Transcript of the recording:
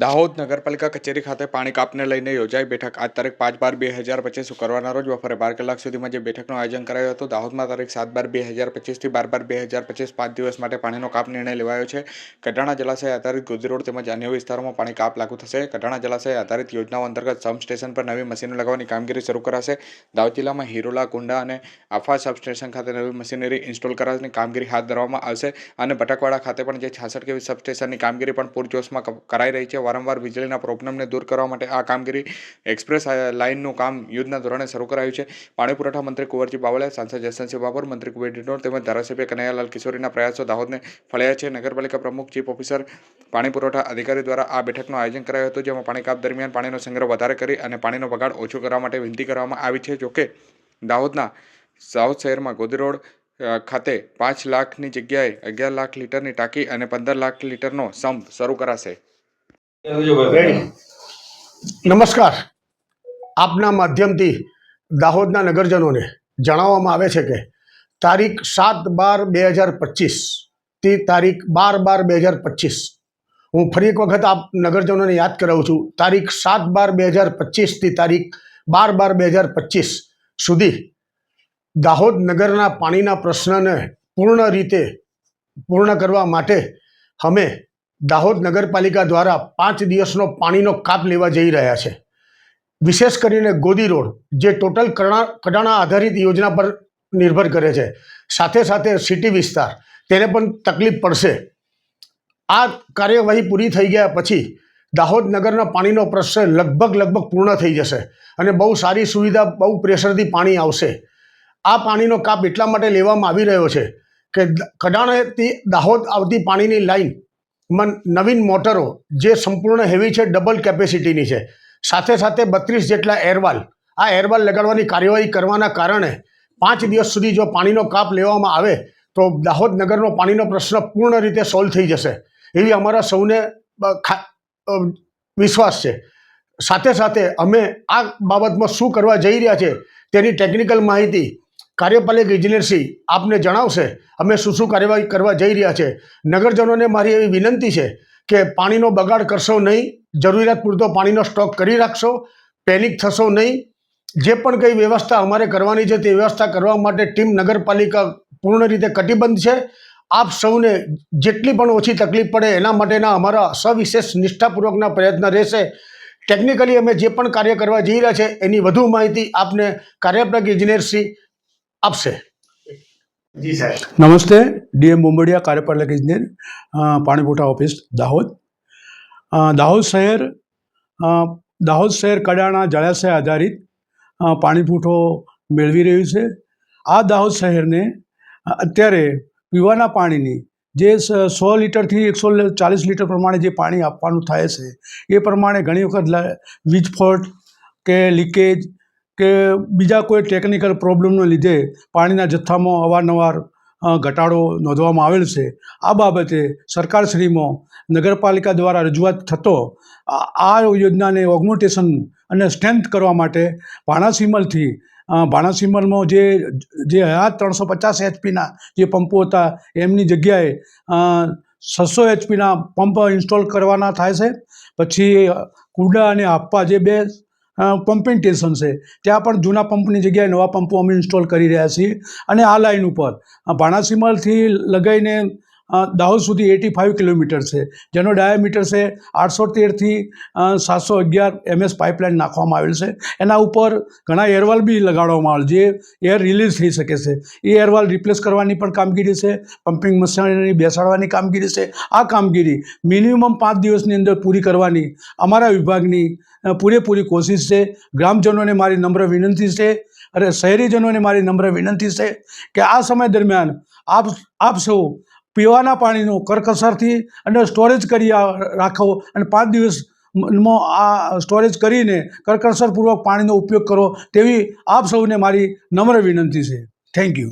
દાહોદ નગરપાલિકા કચેરી ખાતે પાણી કાપને લઈને યોજાઈ બેઠક. આજ તારીખ પાંચ બાર બે હજાર પચીસ શુક્રવારના રોજ બપોરે બાર કલાક સુધીમાં જે બેઠકનું આયોજન કરાયું હતું, દાહોદમાં તારીખ સાત બાર બે હજાર પચીસથી બાર બાર બે હજાર પચીસ પાંચ દિવસ માટે પાણીનો કાપ નિર્ણય લેવાયો છે. કડાણા જલાશય આધારિત ગુજરી રોડ તેમજ અન્ય વિસ્તારોમાં પાણી કાપ લાગુ થશે. કડાણા જલાશય આધારિત યોજનાઓ અંતર્ગત સબ સ્ટેશન પર નવી મશીનો લગાવવાની કામગીરી શરૂ કરાશે. દાહોદ જિલ્લામાં હિરોલા, કુંડા અને આફા સબસ્ટેશન ખાતે નવી મશીનરી ઇન્સ્ટોલ કરાવવાની કામગીરી હાથ ધરવામાં આવશે અને ભટકવાડા ખાતે પણ જે છાસઠ કેવી સબસ્ટેશનની કામગીરી પણ પૂરજોશમાં કરાઈ રહી છે. વારંવાર વીજળીના પ્રોબ્લેમને દૂર કરવા માટે આ કામગીરી એક્સપ્રેસ લાઇનનું કામ યુદ્ધના ધોરણે શરૂ કરાયું છે. પાણી પુરવઠા મંત્રી કુંવરજી બાવળિયા, સાંસદ જસવંતસિંહ બાબર મંત્રી કુબેર ડિંડોર તેમજ ધારાસભ્ય કનૈયાલાલ કિશોરીના પ્રયાસો દાહોદને ફળ્યા છે. નગરપાલિકા પ્રમુખ, ચીફ ઓફિસર, પાણી પુરવઠા અધિકારી દ્વારા આ બેઠકનું આયોજન કરાયું હતું, જેમાં પાણી કાપ દરમિયાન પાણીનો સંગ્રહ વધારે કરી અને પાણીનો બગાડ ઓછો કરવા માટે વિનંતી કરવામાં આવી છે. જોકે, દાહોદના સાઉથ શહેરમાં ગોદી રોડ ખાતે પાંચ લાખની જગ્યાએ અગિયાર લાખ લીટરની ટાંકી અને પંદર લાખ લીટરનો સંપ શરૂ કરાશે. નમસ્કાર. આપના માધ્યમથી દાહોદના નગરજનોને જણાવવામાં આવે છે કે તારીખ સાત બાર બે હજાર પચીસથી તારીખ બાર બાર બે હજાર પચીસ. હું ફરી એક વખત આપ નગરજનોને યાદ કરાવું છું. તારીખ સાત બાર બે હજાર પચીસથી તારીખ બાર બાર બે હજાર પચીસ સુધી દાહોદ નગરના પાણીના પ્રશ્નને પૂર્ણ રીતે પૂર્ણ કરવા માટે અમે દાહોદ નગરપાલિકા દ્વારા પાંચ દિવસનો પાણીનો કાપ લેવા જઈ રહ્યા છે. વિશેષ કરીને ગોદી રોડ, જે ટોટલ કડા કડાણા આધારિત યોજના પર નિર્ભર કરે છે. સાથે સાથે સિટી વિસ્તાર, તેને પણ તકલીફ પડશે. આ કાર્યવાહી પૂરી થઈ ગયા પછી દાહોદ નગરના પાણીનો પ્રશ્ન લગભગ લગભગ પૂર્ણ થઈ જશે અને બહુ સારી સુવિધા, બહુ પ્રેશરથી પાણી આવશે. આ પાણીનો કાપ એટલા માટે લેવામાં આવી રહ્યો છે કે કડાણેથી દાહોદ આવતી પાણીની લાઈન નવીન મોટરો, જે સંપૂર્ણ હેવી છે ડબલ કેપેસિટીની છે. સાથે સાથે બત્રીસ જેટલા એરવાલ આ એરવાલ લગાડવાની કાર્યવાહી કરવાના કારણે પાંચ દિવસ સુધી જો પાણીનો કાપ લેવામાં આવે, તો દાહોદ નગરનો પાણીનો પ્રશ્ન પૂર્ણ રીતે સોલ્વ થઈ જશે. એવી અમારા સૌને વિશ્વાસ છે. સાથે સાથે અમે આ બાબતમાં શું કરવા જઈ રહ્યા છે તેની ટેકનિકલ માહિતી કાર્યપાલક એજન્સી આપને જણાવશે, અમે શું શું કાર્યવાહી કરવા જઈ રહ્યા છે. નગરજનોને મારી એવી વિનંતી છે કે પાણીનો બગાડ કરશો નહીં, જરૂરિયાત પૂરતો પાણીનો સ્ટોક કરી રાખશો પેનિક થશો નહીં. જે પણ કંઈ વ્યવસ્થા અમારે કરવાની છે તે વ્યવસ્થા કરવા માટે ટીમ નગરપાલિકા પૂર્ણ રીતે કટિબદ્ધ છે. આપ સૌને જેટલી પણ ઓછી તકલીફ પડે એના માટેના અમારા સવિશેષ નિષ્ઠાપૂર્વકના પ્રયત્ન રહેશે. ટેકનિકલી અમે જે પણ કાર્ય કરવા જઈ રહ્યા છે એની વધુ માહિતી આપને કાર્યપાલક ઇજનેરશ્રી આપશે. જી સાહેબ. નમસ્તે ડીએમ બોમ્બડિયા કાર્યપાલક ઇજનેર અ, ઓફિસ દાહોદ. દાહોદ શહેર દાહોદ શહેર કડાણા જળાશય આધારિત પાણીપુઠો મેળવી રહ્યું છે. આ દાહોદ શહેરને અત્યારે પીવાના પાણીની જે સ- સો લીટરથી એકસો ચાલીસ લીટર પ્રમાણે જે પાણી આપવાનું થાય છે એ પ્રમાણે ઘણી વખત લ- વીજ ફોલ્ટ કે લીકેજ કે બીજા કોઈ ટેકનિકલ પ્રોબ્લેમને લીધે પાણીના જથ્થામાં અવારનવાર ઘટાડો નોંધવામાં આવેલ છે. આ બાબતે સરકારશ્રીમાં નગરપાલિકા દ્વારા રજૂઆત થતો આ યોજનાને ઓગમેન્ટેશન અને સ્ટ્રેન્થ કરવા માટે ભાણાસીમલથી ભાણાસિમલમાં જે જે હયાત ત્રણસો પચાસ એચપીના જે પંપો હતા, એમની જગ્યાએ છસો એચપીના પંપ ઇન્સ્ટોલ કરવાના થાય છે. પછી કુડા અને આપવા જે બે પમ્પિંગ સ્ટેશન છે. ત્યાં પણ જૂના પંપની જગ્યાએ નવા પંપો અમે ઇન્સ્ટોલ કરી રહ્યા છીએ. અને આ લાઈન ઉપર ભાણાસીમલથી લગાઈને અ, દાહોદ સુધી એટી ફાઇવ કિલોમીટર છે, જેનો ડાયામીટર છે આઠસો તેરથી સાતસો અગિયાર એમએસ પાઇપલાઇન નાખવામાં આવેલ છે. એના ઉપર ઘણા એરવાલ બી લગાડવામાં આવેલ જે એર રિલીઝ થઈ શકે છે. એ એરવાલ રિપ્લેસ કરવાની પણ કામગીરી છે, પમ્પિંગ મશીનરી બેસાડવાની કામગીરી છે. આ કામગીરી મિનિમમ પાંચ દિવસની અંદર પૂરી કરવાની અમારા વિભાગની પૂરેપૂરી કોશિશ છે. ગ્રામજનોને મારી નમ્ર વિનંતી છે અને શહેરીજનોને મારી નમ્ર વિનંતી છે કે આ સમય દરમિયાન આપ આપ સૌ પીવાના પાણીનો કરકસરથી અને સ્ટોરેજ કરી રાખો અને પાંચ દિવસમાં આ સ્ટોરેજ કરીને કરકસરપૂર્વક પાણીનો ઉપયોગ કરો તેવી આપ સૌને મારી નમ્ર વિનંતી છે. Thank you